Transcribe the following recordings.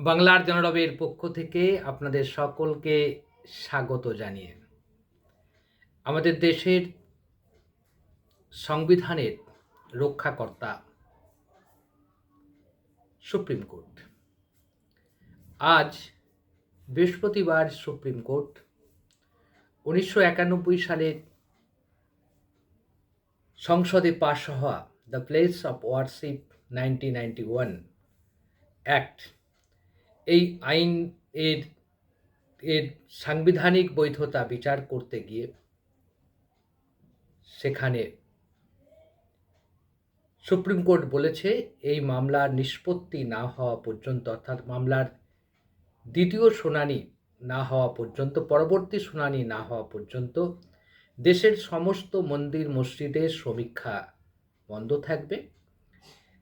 বাংলার জনরবের পক্ষ থেকে আপনাদের সকলকে স্বাগত জানিয়ে। আমাদের দেশের সংবিধানের রক্ষাকর্তা সুপ্রিম কোর্ট। আজ বৃহস্পতিবার সুপ্রিম কোর্ট উনিশশো একানব্বই সালের সংসদে পাশ হওয়া the Place of Worship nineteen ninety one Act এই আইন এর এর সাংবিধানিক বৈধতা বিচার করতে গিয়ে সেখানে সুপ্রিম কোর্ট বলেছে এই মামলার নিষ্পত্তি না হওয়া পর্যন্ত, অর্থাৎ মামলার দ্বিতীয় শুনানি না হওয়া পর্যন্ত, পরবর্তী শুনানি না হওয়া পর্যন্ত দেশের সমস্ত মন্দির মসজিদের সমীক্ষা বন্ধ থাকবে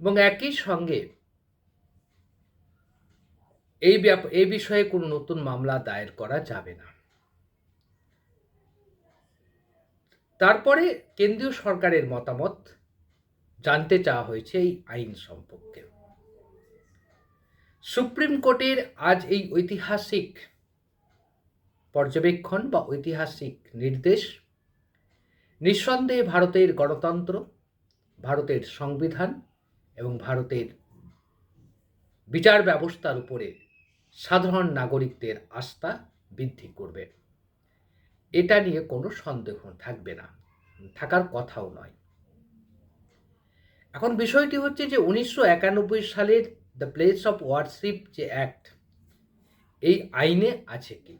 এবং একই সঙ্গে এই এই বিষয়ে কোনো নতুন মামলা দায়ের করা যাবে না। তারপরে কেন্দ্রীয় সরকারের মতামত জানতে চাওয়া হয়েছে এই আইন সম্পর্কে। সুপ্রিম কোর্টের আজ এই ঐতিহাসিক পর্যবেক্ষণ বা ঐতিহাসিক নির্দেশ নিঃসন্দেহে ভারতের গণতন্ত্র, ভারতের সংবিধান এবং ভারতের বিচার ব্যবস্থার উপরে সাধারণ নাগরিকদের আস্থা বৃদ্ধি করবে। এটা নিয়ে কোনো সন্দেহ থাকবে না, থাকার কথাও নয়। এখন বিষয়টি হচ্ছে যে উনিশশো একানব্বই সালের দ্য প্লেস অফ ওয়ারশিপ যে অ্যাক্ট, এই আইনে আছে কি?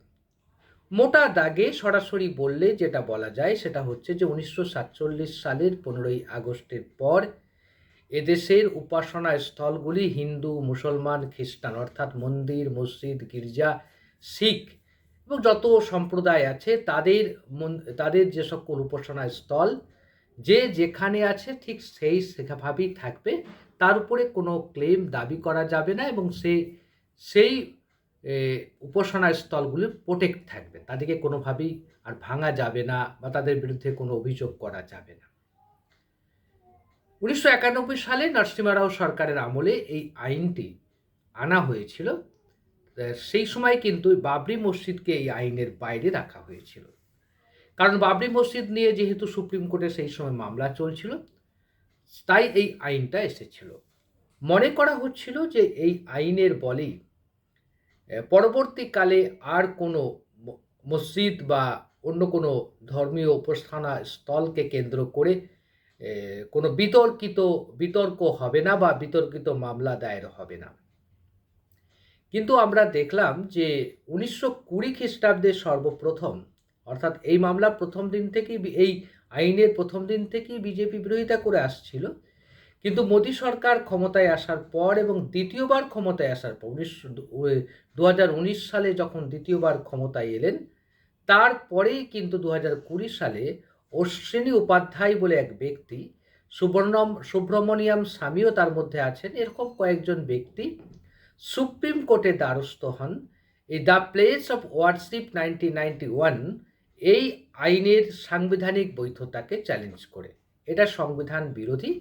মোটা দাগে সরাসরি বললে যেটা বলা যায় সেটা হচ্ছে যে উনিশশো সাতচল্লিশ সালের পনেরোই আগস্টের পর এদেশের উপাসনা স্থলগুলি হিন্দু, মুসলমান, খ্রিস্টান, অর্থাৎ মন্দির, মসজিদ, গির্জা, শিখ এবং যত সম্প্রদায় আছে, তাদের তাদের যে সকল উপাসনা স্থল, যে যেখানে আছে ঠিক সেই সেভাবেই থাকবে। তার উপরে কোনো ক্লেম দাবি করা যাবে না এবং সে, সেই উপাসনা স্থলগুলি প্রোটেক্ট থাকবে। তাদেরকে কোনোভাবেই আর ভাঙা যাবে না বা তাদের বিরুদ্ধে কোনো অভিযোগ করা যাবে না। উনিশশো একানব্বই সালে নরসিমা রাও সরকারের আমলে এই আইনটি আনা হয়েছিল। সেই সময় কিন্তু বাবরি মসজিদকে এই আইনের বাইরে রাখা হয়েছিল। কারণ বাবরি মসজিদ নিয়ে যেহেতু সুপ্রিম কোর্টে সেই সময় মামলা চলছিল, তাই এই আইনটা এসেছিল। মনে করা হচ্ছিল যে এই আইনের বলেই পরবর্তীকালে আর কোনো মসজিদ বা অন্য কোনো ধর্মীয় উপাসনা স্থলকে কেন্দ্র করে কোনো বিতর্কিত, বিতর্ক হবে না বা বিতর্কিত মামলা দায়ের হবে না। কিন্তু আমরা দেখলাম যে উনিশশো কুড়ি খ্রিস্টাব্দে সর্বপ্রথম, অর্থাৎ এই মামলা প্রথম দিন থেকেই এই আইনের প্রথম দিন থেকেই বিজেপি বিরোধিতা করে আসছিল। কিন্তু মোদী সরকার ক্ষমতায় আসার পর এবং দ্বিতীয়বার ক্ষমতায় আসার পর, উনিশশো দু সালে যখন দ্বিতীয়বার ক্ষমতায় এলেন, তারপরেই কিন্তু দু সালে অশ্বিনী উপাধ্যায় বলে এক ব্যক্তি, সুবর্ণম সুব্রমণিয়াম স্বামীও তার মধ্যে আছেন, এরকম কয়েকজন ব্যক্তি সুপ্রিম কোর্টে দ্বারস্থ হন। এই the place of worship nineteen ninety one এই আইনের সাংবিধানিক বৈধতাকে চ্যালেঞ্জ করে। এটা সংবিধান বিরোধী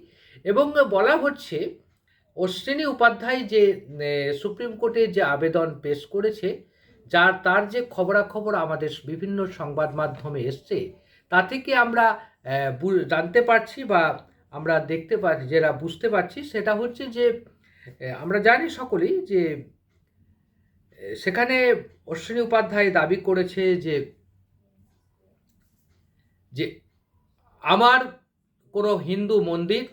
এবং বলা হচ্ছে, অশ্বিনী উপাধ্যায় যে সুপ্রিম কোর্টে যে আবেদন পেশ করেছে, যার তার যে খবরাখবর আমাদের বিভিন্ন সংবাদ মাধ্যমে এসছে তা থেকে আমরা জানতে পারছি বা আমরা দেখতে পাচ্ছি যেটা বুঝতে পারছি সেটা হচ্ছে যে আমরা জানি সকলেই যে সেখানে অশ্বিনী উপাধ্যায় দাবি করেছে যে যে আমার কোনো হিন্দু মন্দির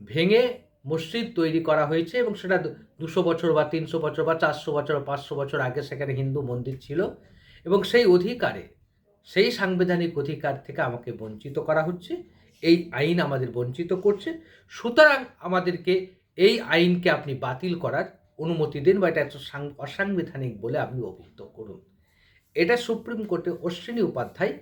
ভেঙে মসজিদ তৈরি করা হয়েছে এবং সেটা দুশো বছর বা তিনশো বছর বা চারশো বছর পাঁচশো বছর আগে সেখানে হিন্দু মন্দির ছিল এবং সেই অধিকারে সেই সাংবিধানিক অধিকার থেকে আমাকে বঞ্চিত করা হচ্ছে, এই আইন আমাদের বঞ্চিত করছে। সুতরাং আমাদেরকে এই আইনকে আপনি বাতিল করার অনুমতি দিন বা এটা অসাংবিধানিক বলে আপনি অভিহিত করুন। এটা সুপ্রিম কোর্টে অশ্বিনী উপাধ্যায়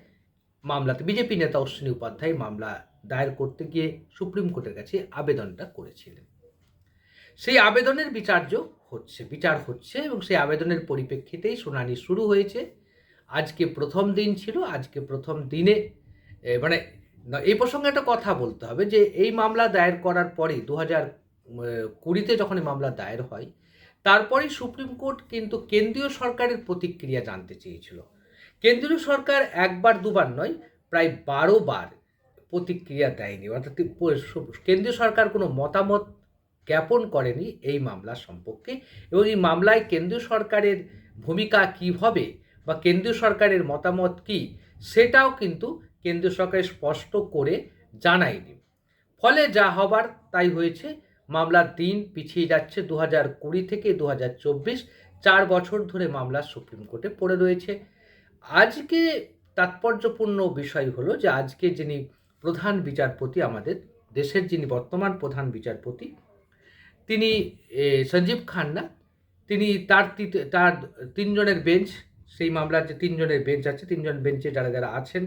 মামলাতে, বিজেপি নেতা অশ্বিনী উপাধ্যায় মামলা দায়ের করতে গিয়ে সুপ্রিম কোর্টের কাছে আবেদনটা করেছিলেন। সেই আবেদনের বিচার্য হচ্ছে, বিচার হচ্ছে এবং সেই আবেদনের পরিপ্রেক্ষিতেই শুনানি শুরু হয়েছে। আজকে প্রথম দিন ছিল, আজকে প্রথম দিনে মানে এই প্রসঙ্গে একটা কথা বলতে হবে যে, এই মামলা দায়ের করার পরে দু হাজার কুড়িতে যখন এই মামলা দায়ের হয় তারপরেই সুপ্রিম কোর্ট কিন্তু কেন্দ্রীয় সরকারের প্রতিক্রিয়া জানতে চেয়েছিল। কেন্দ্রীয় সরকার একবার দুবার নয়, প্রায় বারো বার প্রতিক্রিয়া দেয়নি। অর্থাৎ কেন্দ্রীয় সরকার কোনো মতামত জ্ঞাপন করেনি এই মামলা সম্পর্কে এবং এই মামলায় কেন্দ্রীয় সরকারের ভূমিকা কী হবে বা কেন্দ্রীয় সরকারের মতামত কী সেটাও কিন্তু কেন্দ্রীয় সরকার স্পষ্ট করে জানায়নি। ফলে যা হবার তাই হয়েছে। মামলার দিন পিছিয়ে যাচ্ছে দু হাজার কুড়ি থেকে দু হাজার চব্বিশ, চার বছর ধরে মামলা সুপ্রিম কোর্টে পড়ে রয়েছে। আজকে তাৎপর্যপূর্ণ বিষয় হলো যে আজকে যিনি প্রধান বিচারপতি আমাদের দেশের যিনি বর্তমান প্রধান বিচারপতি, তিনি সঞ্জীব খান্না। তিনি তার তার তিনজনের বেঞ্চ সেই মামলার যে তিনজনের বেঞ্চ আছে, তিনজন বেঞ্চে যারা যারা আছেন,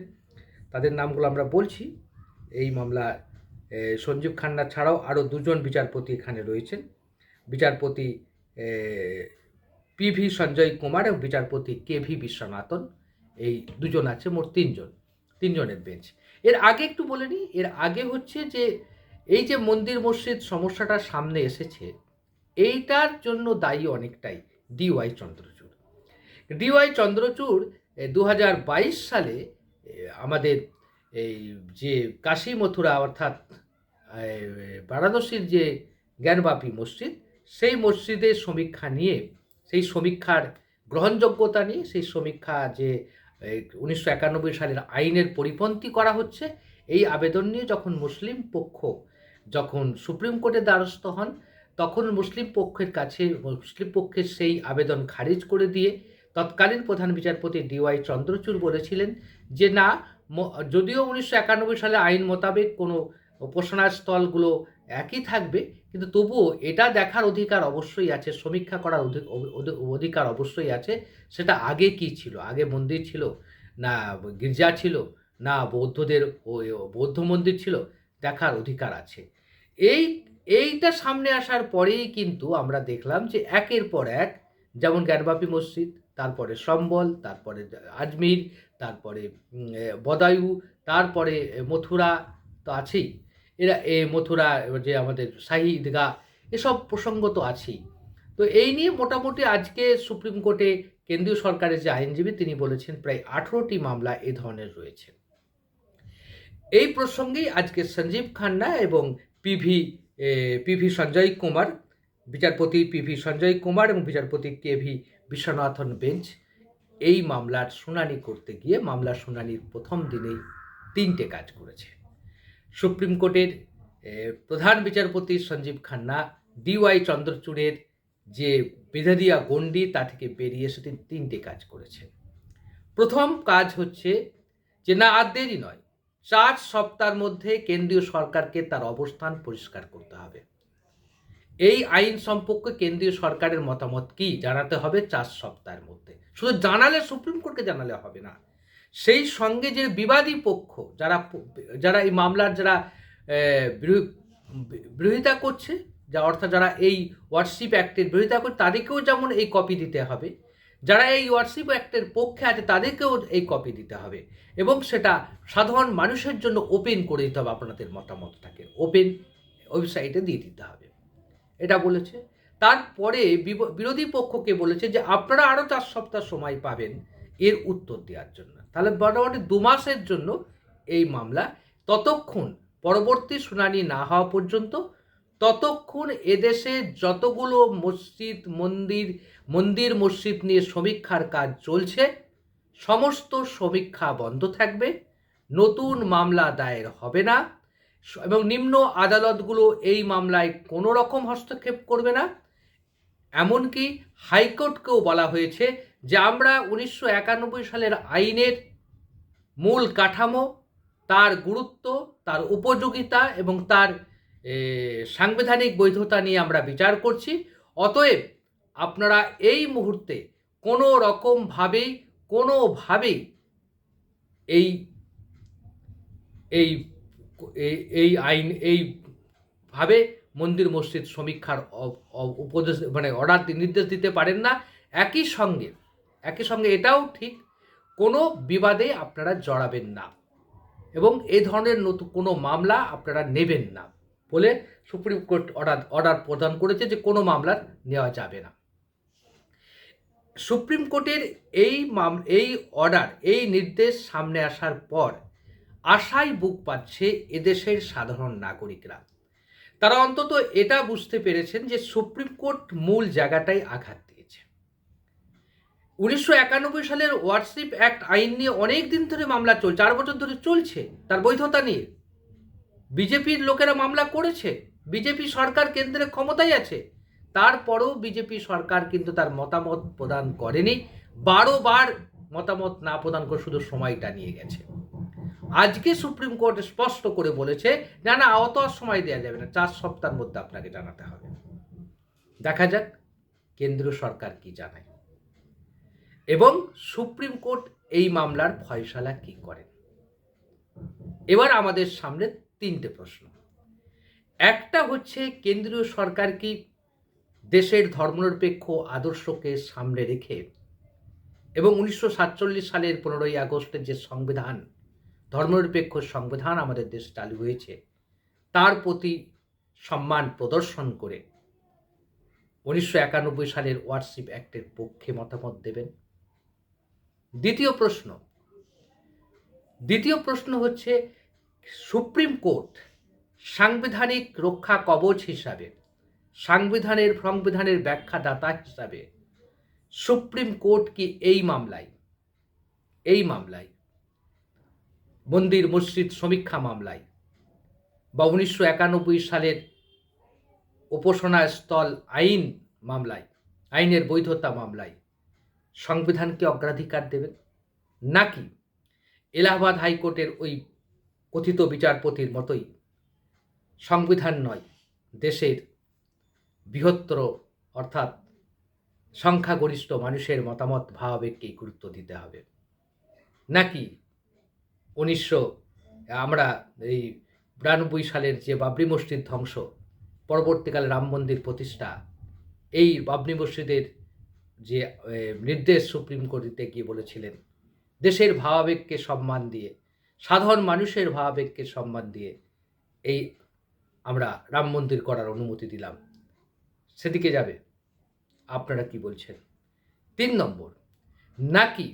তাদের নামগুলো আমরা বলছি। এই মামলা সঞ্জীব খান্না ছাড়াও আরও দুজন বিচারপতি এখানে রয়েছেন। বিচারপতি পি ভি সঞ্জয় কুমার এবং বিচারপতি কে ভি বিশ্বনাথন। এই দুজন আছে, মোট তিনজন, তিনজনের বেঞ্চ এর আগে একটু বলে নিই, এর আগে হচ্ছে যে, এই যে মন্দির মসজিদ সমস্যাটা সামনে এসেছে, এইটার জন্য দায়ী অনেকটাই D DY Chandrachud DY Chandrachud দু হাজার বাইশ সালে আমাদের এই যে কাশী মথুরা অর্থাৎ বারাণসীর যে জ্ঞানবাপী মসজিদ, সেই মসজিদের সমীক্ষা নিয়ে, সেই সমীক্ষার গ্রহণযোগ্যতা নিয়ে, সেই সমীক্ষা যে উনিশশো একানব্বই সালের আইনের পরিপন্থী করা হচ্ছে, এই আবেদন নিয়ে যখন মুসলিম পক্ষ যখন সুপ্রিম কোর্টের দ্বারস্থ হন, তখন মুসলিম পক্ষের কাছে, মুসলিম পক্ষের সেই আবেদন খারিজ করে দিয়ে তৎকালীন প্রধান বিচারপতি ডিওয়াই চন্দ্রচূড় বলেছিলেন যে না যদিও উনিশশো একানব্বই সালে আইন মোতাবেক কোনো উপাসনার স্থলগুলো একই থাকবে, কিন্তু তবুও এটা দেখার অধিকার অবশ্যই আছে, সমীক্ষা করার অধি- অধি- অধিকার অবশ্যই আছে, সেটা আগে কি ছিল? আগে মন্দির ছিল? না গির্জা ছিল? না বৌদ্ধদের বৌদ্ধ মন্দির ছিল? দেখার অধিকার আছে। এই, এইটা সামনে আসার পরেই কিন্তু আমরা দেখলাম যে একের পর এক, যেমন জ্ঞানবাপী মসজিদ তারপরে সম্বল, তারপরে আজমির, তারপরে বদায়ু, তারপরে মথুরা তো আছেই। এরা, এ, মথুরা যে আমাদের শাহী ঈদগাহ, এসব প্রসঙ্গ তো আছেই। তো এই নিয়ে মোটামুটি আজকে সুপ্রিম কোর্টে কেন্দ্রীয় সরকারের যে আইনজীবী, তিনি বলেছেন প্রায় আঠেরোটি মামলা এ ধরনের রয়েছে। এই প্রসঙ্গেই আজকে সঞ্জীব খান্না এবং পিভি পিভি সঞ্জয় কুমার, বিচারপতি পিভি সঞ্জয় কুমার এবং বিচারপতি কে ভি বিশ্বনাথন বেঞ্চ এই মামলার শুনানি করতে গিয়ে মামলার শুনানির প্রথম দিনেই তিনটে কাজ করেছে। সুপ্রিম কোর্টের প্রধান বিচারপতি সঞ্জীব খান্না ডিওয়াই চন্দ্রচূড়ের যে বেঁধে দেওয়া গণ্ডি, তা থেকে বেরিয়ে এসে তিনি, তিনটে কাজ করেছেন প্রথম কাজ হচ্ছে যে না, আর দেরি নয়। চার সপ্তাহের মধ্যে কেন্দ্রীয় সরকারকে তার অবস্থান পরিষ্কার করতে হবে। এই আইন সম্পর্কে কেন্দ্রীয় সরকারের মতামত কি? জানাতে হবে চার সপ্তাহের মধ্যে। শুধু জানালে, সুপ্রিম কোর্টকে জানালে হবে না। সেই সঙ্গে যে বিবাদী পক্ষ যারা যারা এই মামলার যারা বিরোধিতা করছে, যা অর্থাৎ যারা এই ওয়ার্কশিপ অ্যাক্টের বিরোধিতা করছে, তাদেরকেও যেমন এই কপি দিতে হবে। যারা এই ওয়ার্কশিপ অ্যাক্টের পক্ষে আছে, তাদেরকেও এই কপি দিতে হবে। এবং সেটা সাধারণ মানুষের জন্য ওপেন করে দিতে হবে, আপনাদের মতামতটাকে ওপেন ওয়েবসাইটে দিয়ে দিতে হবে। এটা বলেছে। তারপরে বিরোধী পক্ষকে বলেছে যে, আপনারা আরও চার সপ্তাহ সময় পাবেন এর উত্তর দেওয়ার জন্য। তাহলে মোটামুটি দু মাসের জন্য এই মামলা। ততক্ষণ পরবর্তী শুনানি না হওয়া পর্যন্ত, ততক্ষণ এদেশে যতগুলো মসজিদ, মন্দির মন্দির মসজিদ নিয়ে সমীক্ষার কাজ চলছে, সমস্ত সমীক্ষা বন্ধ থাকবে, নতুন মামলা দায়ের হবে না। এবং নিম্ন আদালতগুলো এই মামলায় কোনো রকম হস্তক্ষেপ করবে না। এমনকি হাইকোর্টকেও বলা হয়েছে যে আমরা উনিশশো একানব্বই সালের আইনের মূল কাঠামো, তার গুরুত্ব, তার উপযোগিতা এবং তার সাংবিধানিক বৈধতা নিয়ে আমরা বিচার করছি। অতএব আপনারা এই মুহূর্তে কোনো রকমভাবেই কোনোভাবেই এই এই এই- আইন এই ভাবে মন্দির মসজিদ সমীক্ষার উপদেশ মানে অর্ডার নির্দেশ দিতে পারেন না। একই সঙ্গে একই সঙ্গে এটাও ঠিক, কোনো বিবাদে আপনারা জড়াবেন না এবং এ ধরনের নতুন কোনো মামলা আপনারা নেবেন না বলে সুপ্রিম কোর্ট অর্ডার অর্ডার প্রদান করেছে যে কোনো মামলা নেওয়া যাবে না। সুপ্রিম কোর্টের এই মাম, এই অর্ডার এই নির্দেশ সামনে আসার পর আশায় বুক পাচ্ছে এদেশের সাধারণ নাগরিকরা। তারা অন্তত এটা বুঝতে পেরেছেন যে সুপ্রিম কোর্ট মূল জায়গাটাই আঘাত দিয়েছে। উনিশশো একানব্বই সালের ওয়ার্ডশিপ অ্যাক্ট আইন নিয়ে অনেক দিন ধরে মামলা চলছে চার বছর ধরে চলছে তার বৈধতা নিয়ে। বিজেপির লোকেরা মামলা করেছে, বিজেপি সরকার কেন্দ্রে ক্ষমতায় আছে, তারপরেও বিজেপি সরকার কিন্তু তার মতামত প্রদান করেনি, বারো বার মতামত না প্রদান করে শুধু সময়টা নিয়ে গেছে। আজকে সুপ্রিম কোর্ট স্পষ্ট করে বলেছে, না না, অত আর সময় দেওয়া যাবে না। চার সপ্তাহের মধ্যে আপনাকে জানাতে হবে। দেখা যাক কেন্দ্রীয় সরকার কি জানায়। এবং সুপ্রিম কোর্ট এই মামলার ফয়সালা কি করেন? এবার আমাদের সামনে তিনটে প্রশ্ন। একটা হচ্ছে, কেন্দ্রীয় সরকার কি দেশের ধর্মনিরপেক্ষ আদর্শকে সামনে রেখে এবং উনিশশো সাতচল্লিশ সালের পনেরোই আগস্টের যে সংবিধান ধর্মনিরপেক্ষ সংবিধান আমাদের দেশ চালু হয়েছে। তার প্রতি সম্মান প্রদর্শন করে উনিশশো একানব্বই সালের ওয়ার্ডশিপ অ্যাক্টের পক্ষে মতামত দেবেন। দ্বিতীয় প্রশ্ন দ্বিতীয় প্রশ্ন হচ্ছে সুপ্রিম কোর্ট সাংবিধানিক রক্ষা কবচ হিসাবে, সাংবিধানের সংবিধানের ব্যাখ্যাদাতা হিসাবে সুপ্রিম কোর্ট কি এই মামলায়? এই মামলায় মন্দির মসজিদ সমীক্ষা মামলায়। বা উনিশশো একানব্বই সালের উপাসনা স্থল আইন মামলায়, আইনের বৈধতা মামলায় সংবিধানকে অগ্রাধিকার দেবেন। নাকি এলাহাবাদ হাইকোর্টের ওই কথিত বিচারপতির মতোই সংবিধান নয়, দেশের বৃহত্তর অর্থাৎ সংখ্যাগরিষ্ঠ মানুষের মতামত ভাবাবেগকেই গুরুত্ব দিতে হবে। নাকি উনিশশো, আমরা এই বিরানব্বই সালের যে বাবরি মসজিদ ধ্বংস, পরবর্তীকালে রাম মন্দির প্রতিষ্ঠা, এই বাবরি মসজিদের যে নির্দেশ সুপ্রিম কোর্ট দিতে গিয়ে বলেছিলেন, দেশের ভাবাবেগকে সম্মান দিয়ে, সাধারণ মানুষের ভাবাবেগকে সম্মান দিয়ে এই আমরা রাম মন্দির করার অনুমতি দিলাম। সেদিকে যাবে। আপনারা কি বলছেন? তিন নম্বর, নাকি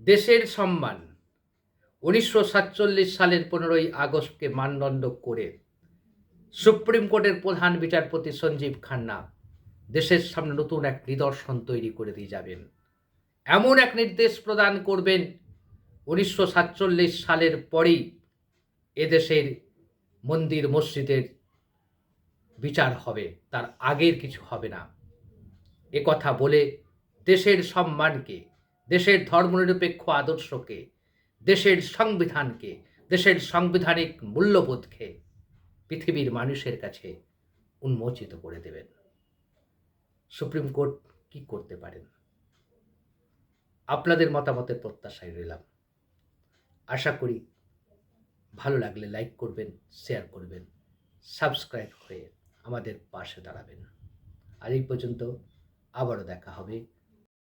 দেশের সম্মান উনিশশো সাতচল্লিশ সালের পনেরোই আগস্টকে মানদণ্ড করে সুপ্রিম কোর্টের প্রধান বিচারপতি সঞ্জীব খান্না দেশের সামনে নতুন এক নিদর্শন তৈরি করে দিয়ে যাবেন। এমন এক নির্দেশ প্রদান করবেন উনিশশো সাতচল্লিশ সালের পরেই এদেশের মন্দির মসজিদের বিচার হবে, তার আগের কিছু হবে না। এ কথা বলে দেশের সম্মানকে, দেশের ধর্মনিরপেক্ষ আদর্শকে দেশের সংবিধানকে, দেশের সাংবিধানিক মূল্যবোধকে পৃথিবীর মানুষের কাছে উন্মোচিত করে দেবেন। সুপ্রিম কোর্ট কি করতে পারেন? আপনাদের মতামতের প্রত্যাশায় রইলাম। আশা করি ভালো লাগলে লাইক করবেন, শেয়ার করবেন, সাবস্ক্রাইব হয়ে আমাদের পাশে দাঁড়াবেন। আর এই পর্যন্ত আবারও দেখা হবে।